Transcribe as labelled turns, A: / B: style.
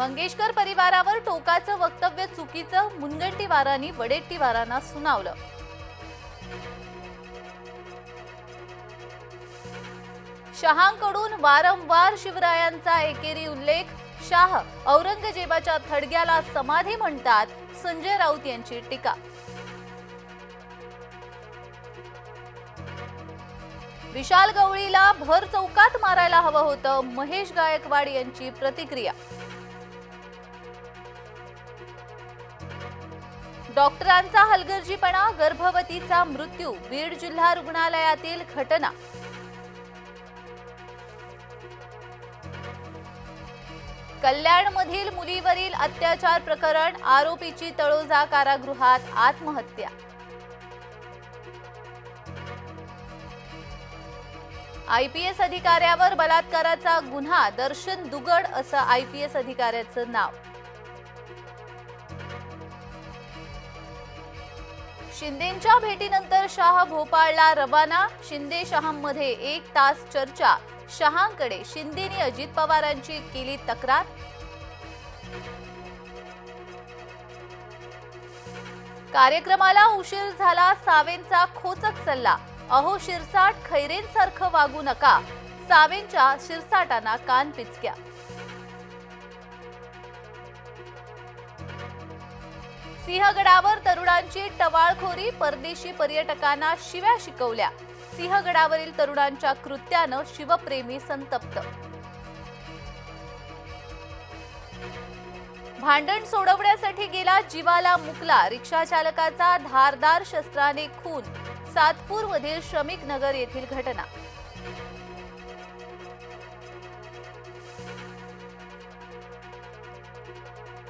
A: मंगेशकर परिवारावर टोकाचं वक्तव्य चुकीचं मुनगंटीवारांनी वडेट्टीवारांना सुनावलं. शहांकडून वारंवार शिवरायांचा एकेरी उल्लेख शाह औरंगजेबाच्या थडग्याला समाधी म्हणतात संजय राऊत यांची टीका. विशाल गवळीला भर चौकात मारायला हवं होतं महेश गायकवाड यांची प्रतिक्रिया. डॉक्टरांचा हलगर्जीपणा गर्भवतीचा मृत्यू बीड जिल्हा रुग्णालयातील घटना. कल्याणमधील मुलीवरील अत्याचार प्रकरण आरोपीची तळोजा कारागृहात आत्महत्या. आयपीएस अधिकाऱ्यावर बलात्काराचा गुन्हा दर्शन दुगड असं आयपीएस अधिकाऱ्याचं नाव. शिंदेच्या भेटीनंतर शाह भोपाळला रवाना. शिंदे शहामध्ये एक तास चर्चा. शहांकडे शिंदेनी अजित पवारांची केली तक्रार. कार्यक्रमाला उशीर झाला सावेंचा खोचक सल्ला. अहो शिरसाट खैरेंसारखं वागू नका. सावेंच्या शिरसाटांना कान पिचक्या. सिंहगडावर तरुणांची टवाळखोरी परदेशी पर्यटकांना शिव्या शिकवल्या. सिंहगडावरील तरुणांच्या कृत्यानं शिवप्रेमी संतप्त. भांडण सोडवण्यासाठी गेला जीवाला मुकला. रिक्षा चालकाचा धारदार शस्त्राने खून सातपूरमधील श्रमिक नगर येथील घटना.